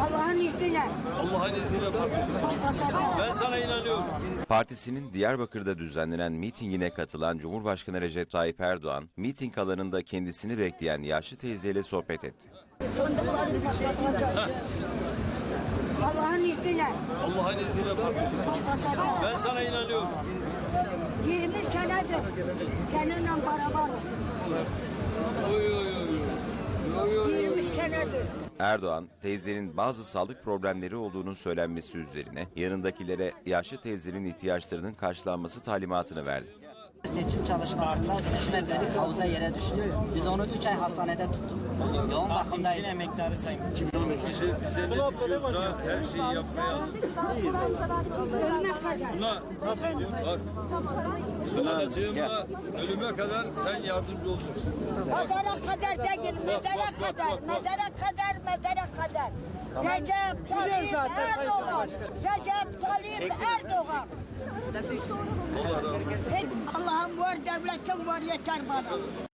Allah'ın izniyle. Allah'ın izniyle. Ben sana inanıyorum. Partisinin Diyarbakır'da düzenlenen mitingine katılan Cumhurbaşkanı Recep Tayyip Erdoğan, miting alanında kendisini bekleyen yaşlı teyzeyle sohbet etti. Allah'ın izniyle. Allah'ın izniyle. Ben sana inanıyorum. 20 senedir seninle beraber. Erdoğan, teyzenin bazı sağlık problemleri olduğunu söylenmesi üzerine yanındakilere yaşlı teyzenin ihtiyaçlarının karşılanması talimatını verdi. Seçim çalışmasında 3 metrelik havuza yere düştü. Biz onu 3 ay hastanede tuttuk. Yoğun bakımdaydı. emektarı sayın. Bize, bize ne düşüyorsa her şeyi yapmaya kadar. Buna, bak, Anacığımla ölüme kadar sen yardımcı olacaksın. Mezara kadar değil, mezara kadar, mezara kadar, mezara kadar. Recep Tayyip Erdoğan, Recep Tayyip Erdoğan. Allah'ım var, devletin var yeter bana.